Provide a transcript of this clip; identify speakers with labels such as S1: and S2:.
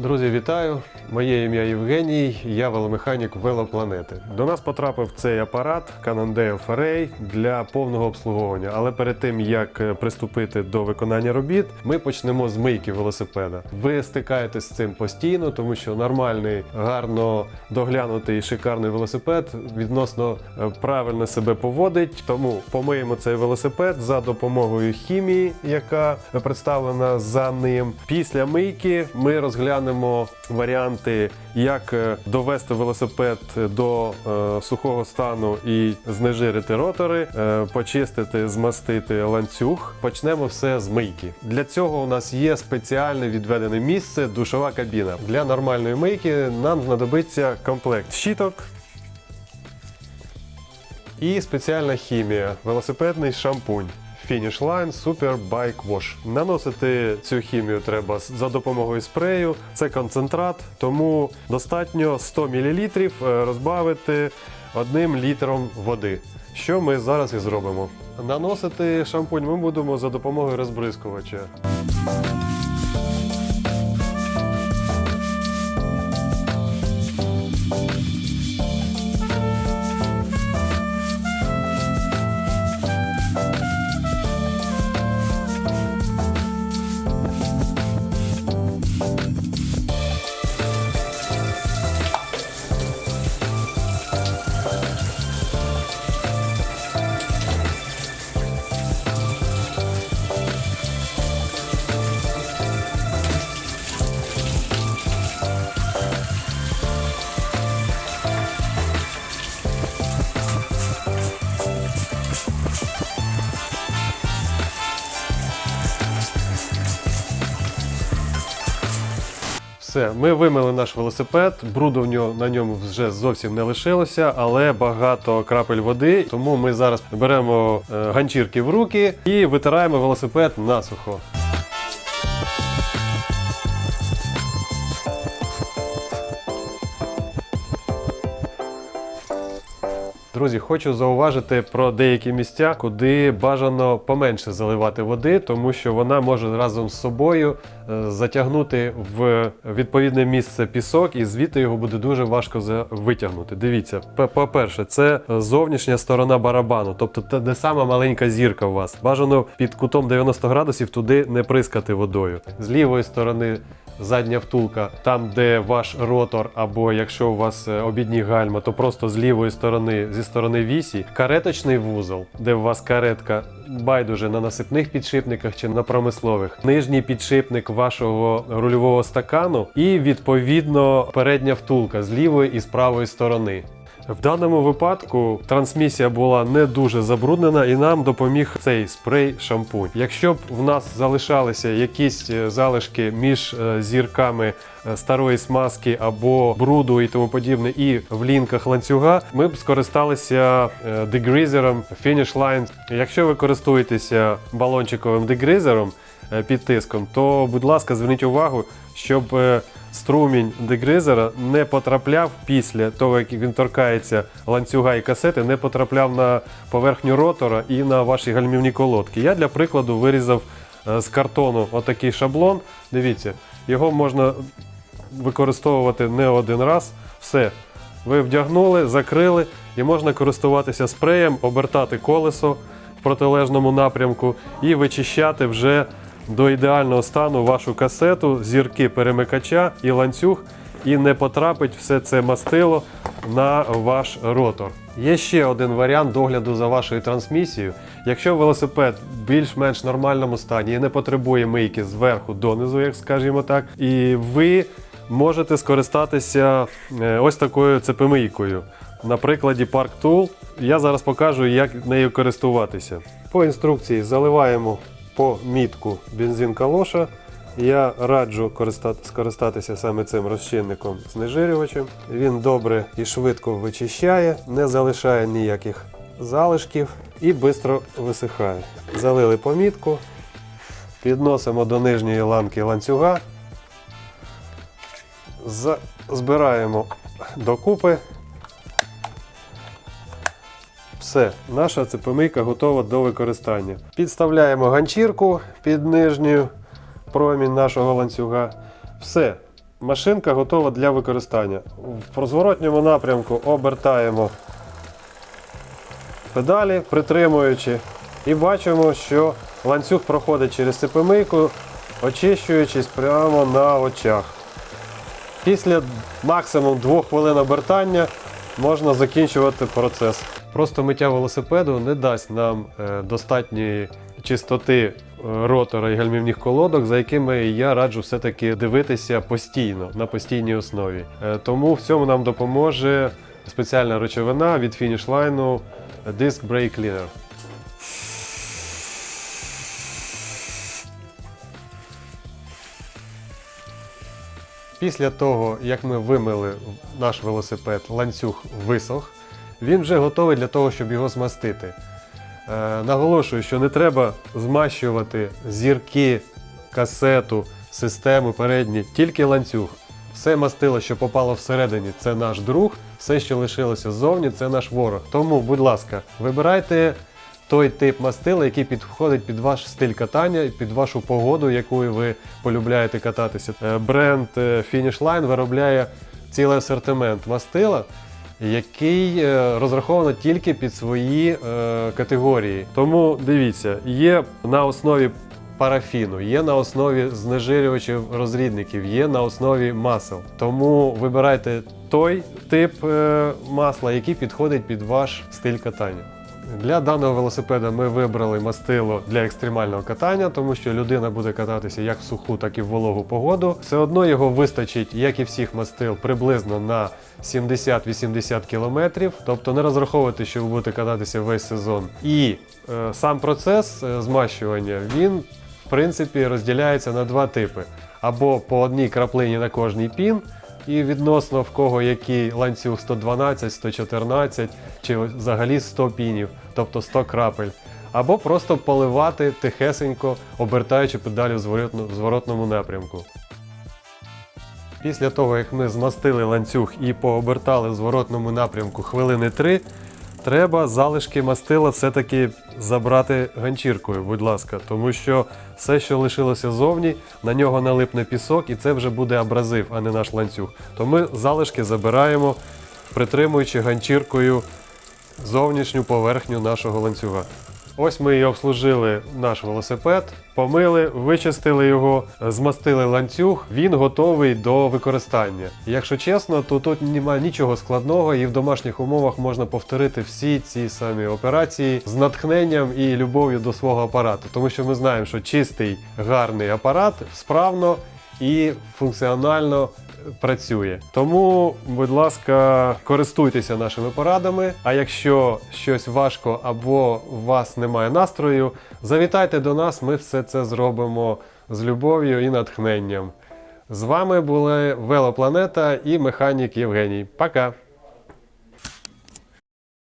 S1: Друзі, вітаю! Моє ім'я Євгеній, я веломеханік велопланети. До нас потрапив цей апарат Cannondale Ferray для повного обслуговування. Але перед тим як е, приступити до виконання робіт, ми почнемо з мийки велосипеда. Ви стикаєтесь з цим постійно, тому що нормальний, гарно доглянутий шикарний велосипед відносно е, правильно себе поводить. Тому помиємо цей велосипед за допомогою хімії, яка представлена за ним. Після мийки ми розглянемо варіанти, як е, довести велосипед до е, сухого стану і знежирити ротори, е, почистити, змастити ланцюг. Почнемо все з мийки. Для цього у нас є спеціальне відведене місце душова кабіна. Для нормальної мийки нам знадобиться комплект щіток. І спеціальна хімія, велосипедний шампунь. Finish Line Super Bike Wash. Наносити цю хімію треба за допомогою спрею. Це концентрат, тому достатньо 100 мл розбавити одним літром води. Що ми зараз і зробимо. Наносити шампунь ми будемо за допомогою розбризкувача. Все, ми вимили наш велосипед. Бруду в нього на ньому вже зовсім не лишилося, але багато крапель води. Тому ми зараз беремо е, ганчірки в руки і витираємо велосипед насухо. Друзі, хочу зауважити про деякі місця, куди бажано поменше заливати води, тому що вона може разом з собою е, затягнути в відповідне місце пісок, і звідти його буде дуже важко витягнути. Дивіться, по-перше, це зовнішня сторона барабану, тобто де сама маленька зірка у вас. Бажано під кутом 90 градусів туди не прискати водою. З лівої сторони задня втулка, там, де ваш ротор, або якщо у вас е, обідні гальма, то просто з лівої сторони, зі сторони вісі, кареточний вузол, де у вас каретка. Байдуже на насипних підшипниках чи на промислових, нижній підшипник вашого рульового стакану, і відповідно передня втулка з лівої і з правої сторони. В даному випадку трансмісія була не дуже забруднена і нам допоміг цей спрей шампунь. Якщо б в нас залишалися якісь е, залишки між е, зірками е, старої смазки або бруду і тому подібне, і в лінках ланцюга, ми б скористалися дегрізером Finish Line. Якщо ви користуєтеся балончиковим дегрізером під тиском, то будь ласка, зверніть увагу, щоб струмінь дегризера не потрапляв після того, як він торкається ланцюга і касети, не потрапляв на поверхню ротора і на ваші гальмівні колодки. Я для прикладу вирізав е, з картону отакий шаблон. Дивіться, його можна використовувати не один раз. Все. Ви вдягнули, закрили і можна користуватися спреєм, обертати колесо в протилежному напрямку і вичищати вже до ідеального стану вашу касету, зірки перемикача і ланцюг, і не потрапить все це мастило на ваш ротор. Є ще один варіант догляду за вашою трансмісією. Якщо велосипед в більш-менш нормальному стані і не потребує мийки зверху донизу, як скажімо так, і ви можете скористатися е, ось такою цепомийкою. На прикладі Park Tool я зараз покажу, як нею користуватися. По інструкції заливаємо по мітку бензин калоша. Я раджу скористатися саме цим розчинником знежирювачем. Він добре і швидко вичищає, не залишає ніяких залишків і швидко висихає. Залили помітку, підносимо до нижньої ланки ланцюга, збираємо докупи. Все, наша цепомийка готова до використання. Підставляємо ганчірку під нижню промінь нашого ланцюга. Все, машинка готова для використання. В розворотньому напрямку обертаємо педалі, притримуючи, і бачимо, що ланцюг проходить через цепомийку, очищуючись прямо на очах. Після максимум 2 хвилин обертання можна закінчувати процес. Просто миття велосипеду не дасть нам е, достатньої чистоти е, ротора і гальмівних колодок, за якими я раджу все-таки дивитися постійно, на постійній основі. Е, Тому в цьому нам допоможе спеціальна речовина від Line Disc Brake Cleaner. Після того, як ми вимили наш велосипед, ланцюг висох, він вже готовий для того, щоб його змастити. Е, наголошую, що не треба змащувати зірки, касету, систему передні, тільки ланцюг. Все мастило, що попало всередині, це наш друг, все, що лишилося ззовні, це наш ворог. Тому, будь ласка, вибирайте той тип мастила, який підходить під ваш стиль катання і під вашу погоду, якою ви полюбляєте кататися. Е, Бренд е, Finish Line виробляє цілий асортимент мастила, який е, розраховано тільки під свої е, категорії. Тому дивіться, є на основі парафіну, є на основі знежирювачів розрідників, є на основі масел. Тому вибирайте той тип е, масла, який підходить під ваш стиль катання. Для даного велосипеда ми вибрали мастило для екстремального катання, тому що людина буде кататися як в суху, так і в вологу погоду. Все одно його вистачить, як і всіх мастил, приблизно на 70-80 кілометрів. Тобто не розраховуйте, що ви будете кататися весь сезон. І е, сам процес е, змащування він в принципі розділяється на два типи: або по одній краплині на кожний пін. І відносно в кого який ланцюг 112, 114 чи взагалі 100 пінів, тобто 100 крапель. Або просто поливати тихесенько, обертаючи педалі в зворотному напрямку. Після того, як ми змастили ланцюг і пообертали в зворотному напрямку хвилини 3, треба залишки мастила все-таки забрати ганчіркою, будь ласка, тому що все, що лишилося зовні, на нього налипне пісок, і це вже буде абразив, а не наш ланцюг. То ми залишки забираємо, притримуючи ганчіркою зовнішню поверхню нашого ланцюга. Ось ми і обслужили наш велосипед, помили, вичистили його, змастили ланцюг. Він готовий до використання. Якщо чесно, то тут немає нічого складного, і в домашніх умовах можна повторити всі ці самі операції з натхненням і любов'ю до свого апарату, тому що ми знаємо, що чистий гарний апарат справно і функціонально працює. Тому, будь ласка, користуйтеся нашими порадами. А якщо щось важко або у вас немає настрою, завітайте до нас, ми все це зробимо з любов'ю і натхненням. З вами були Велопланета і механік Євгеній. Пока!